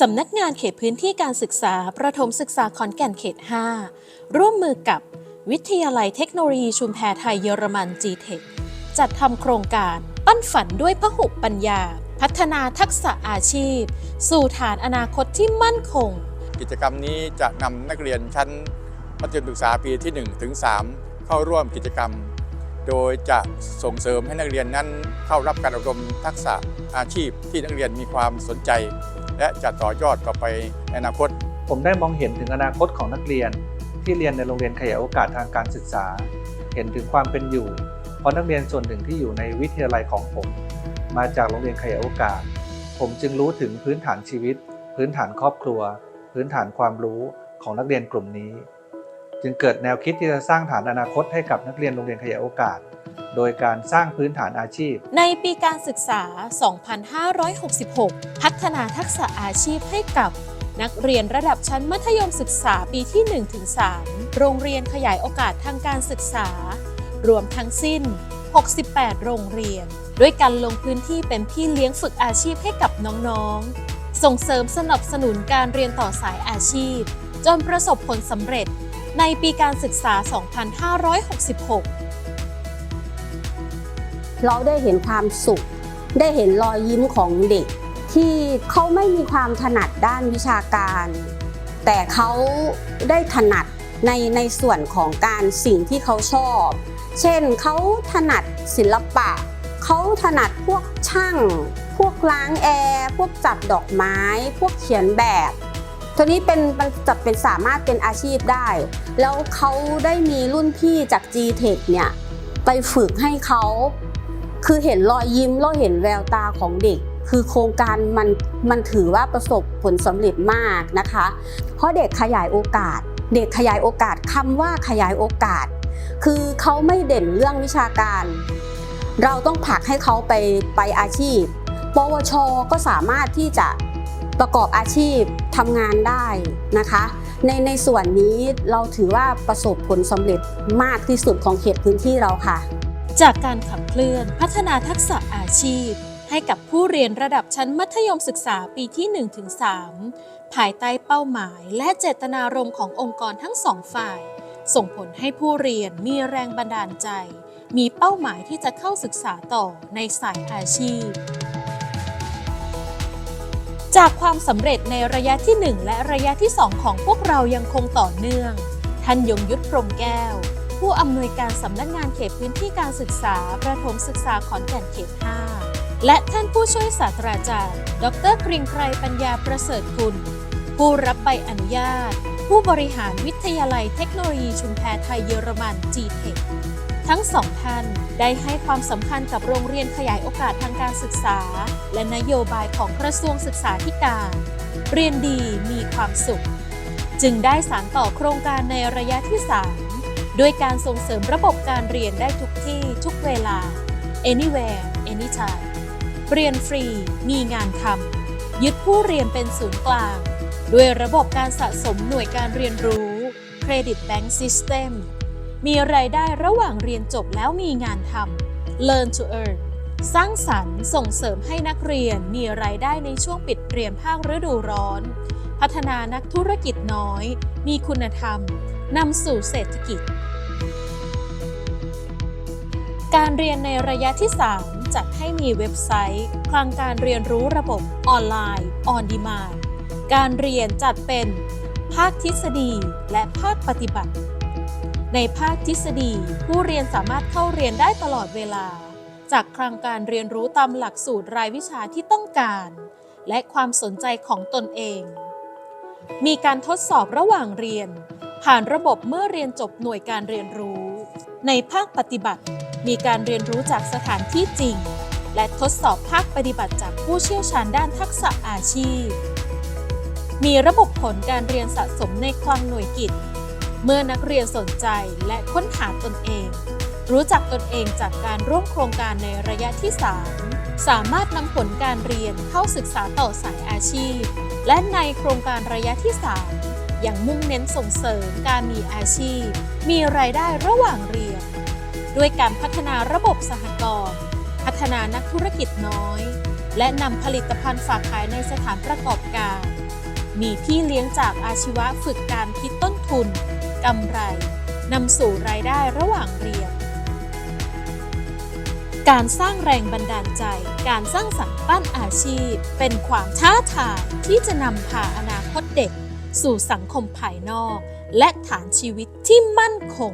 สำนักงานเขตพื้นที่การศึกษา ประถมศึกษาขอนแก่นเขต 5 ร่วมมือกับวิทยาลัยเทคโนโลยีชุมแพไทยเยอรมัน GTEC จัดทำโครงการปั้นฝันด้วยพหุปัญญา พัฒนาทักษะอาชีพ สู่ฐานอนาคตที่มั่นคง กิจกรรมนี้จะนำนักเรียนชั้นมัธยมศึกษาปีที่ 1 ถึง 3 เข้าร่วมกิจกรรม โดยจะส่งเสริมให้นักเรียนนั้นเข้ารับการอบรมทักษะอาชีพที่นักเรียนมีความสนใจ และจะต่อยอดต่อไปในอนาคต ผมได้มองเห็นถึงอนาคตของนักเรียน ที่เรียนในโรงเรียนขยายโอกาสทางการศึกษา เห็นถึงความเป็นอยู่ เพราะนักเรียนส่วนหนึ่งที่อยู่ในวิทยาลัยของผม มาจากโรงเรียนขยายโอกาส ผมจึงรู้ถึงพื้นฐานชีวิต พื้นฐานครอบครัว พื้นฐานความรู้ของนักเรียนกลุ่มนี้ จึงเกิดแนวคิดที่จะสร้างฐานอนาคตให้กับนักเรียนโรงเรียนขยายโอกาส โดยการสร้างพื้นฐานอาชีพ ในปีการศึกษา 2566 พัฒนาทักษะอาชีพให้กับนักเรียนระดับชั้นมัธยมศึกษาปีที่ 1-3 โรงเรียนขยายโอกาสทางการศึกษา รวมทั้งสิ้น 68 โรงเรียน ด้วยการลงพื้นที่เป็นพี่เลี้ยงฝึกอาชีพให้กับน้องๆ ส่งเสริมสนับสนุนการเรียนต่อสายอาชีพ จนประสบผลสำเร็จ ในปีการศึกษา 2566 เราได้เห็นความสุข ได้เห็นรอยยิ้มของเด็ก ที่เขาไม่มีความถนัดด้านวิชาการ แต่เขาได้ถนัดในในส่วนของการสิ่งที่เขาชอบ เช่นเขาถนัดศิลปะ เขาถนัดพวกช่าง พวกล้างแอร์ พวกจัดดอกไม้ พวกเขียนแบบ ทีนี้เป็นมันจะเป็นสามารถเป็นอาชีพได้ แล้วเขาได้มีรุ่นพี่จาก G-Tech เนี่ยไปฝึกให้เขาคือเห็นรอยยิ้มแล้วเห็นแววตาของเด็ก คือโครงการมันมันถือว่าประสบผลสำเร็จมากนะคะ เพราะเด็กขยายโอกาส เด็กขยายโอกาสคำว่าขยายโอกาส คือเขาไม่เด่นเรื่องวิชาการ เราต้องผลักให้เขาไปไปอาชีพ ปวชก็สามารถที่จะ ประกอบอาชีพทำงานได้นะคะ ในในส่วนนี้เราถือว่าประสบผลสำเร็จมากที่สุดของเขตพื้นที่เราค่ะ จากการขับเคลื่อนพัฒนาทักษะอาชีพ ให้กับผู้เรียนระดับชั้นมัธยมศึกษาปีที่ 1-3 ภายใต้เป้าหมายและเจตนารมณ์ขององค์กรทั้งสองฝ่าย ส่งผลให้ผู้เรียนมีแรงบันดาลใจ มีเป้าหมายที่จะเข้าศึกษาต่อในสายอาชีพ จากความสำเร็จในระยะที่ 1 และระยะที่ 2 ของพวกเรายังคงต่อเนื่อง ท่านยงยุทธพรมแก้ว ผู้อำนวยการสำนักงานเขตพื้นที่การศึกษา ประถมศึกษาขอนแก่นเขต 5 และท่านผู้ช่วยศาสตราจารย์ ดรกริงไกรปัญญาประเสริฐคุณ ผู้รับใบอนุญาต ผู้บริหารวิทยาลัยเทคโนโลยีชุมแพไทยเยอรมัน GTEC ทั้งสองท่านได้ให้ความสำคัญกับโรงเรียนขยายโอกาสทางการศึกษา และนโยบายของกระทรวงศึกษาธิการ เรียนดีมีความสุข จึงได้สานต่อโครงการในระยะที่ 3 ด้วยการส่งเสริมระบบการเรียนได้ทุกที่ทุกเวลา anywhere anytime เรียนฟรี มีงานทำยึดผู้เรียนเป็นศูนย์กลาง ด้วยระบบการสะสมหน่วยการเรียนรู้ Credit Bank System มีรายได้ระหว่างเรียนจบแล้วมีงานทำ Learn to Earn สร้างสรรค์ส่งเสริมให้นักเรียนมีรายได้ในช่วงปิดเรียนภาคฤดูร้อน พัฒนานักธุรกิจน้อย มีคุณธรรมนำสู่เศรษฐกิจ การเรียนในระยะที่ 3 จัดให้มีเว็บไซต์ คลังการเรียนรู้ระบบออนไลน์ on demand การเรียนจัดเป็น ภาคทฤษฎีและภาคปฏิบัติ ในภาคทฤษฎี ผู้เรียนสามารถเข้าเรียนได้ตลอดเวลา จากคลังการเรียนรู้ตามหลักสูตรรายวิชาที่ต้องการ และความสนใจของตนเอง มีการทดสอบระหว่างเรียน ผ่านระบบเมื่อเรียนจบหน่วยการเรียนรู้ ในภาคปฏิบัติ มีการเรียนรู้จากสถานที่จริง และทดสอบภาคปฏิบัติจากผู้เชี่ยวชาญด้านทักษะอาชีพ มีระบบผลการเรียนสะสมในคลังหน่วยกิจ เมื่อนักเรียนสนใจและค้นหาตนเอง รู้จักตนเองจากการร่วมโครงการในระยะที่ 3 สามารถนำผลการเรียนเข้าศึกษาต่อสายอาชีพ และในโครงการระยะที่3ยังมุ่งเน้นส่งเสริมการมีอาชีพ มีรายได้ระหว่างเรียน ด้วยการพัฒนาระบบสหกรณ์พัฒนานักธุรกิจน้อย และนำผลิตภัณฑ์ฝากขายในสถานประกอบการ มีพี่เลี้ยงจากอาชีวะฝึกการคิดต้นทุน กำไรนำสู่รายได้ระหว่างเรียน การสร้างแรงบันดาลใจ การสร้างสรรค์ปั้นอาชีพ เป็นความท้าทายที่จะนำพาอนาคตเด็ก สู่สังคมภายนอก และฐานชีวิตที่มั่นคง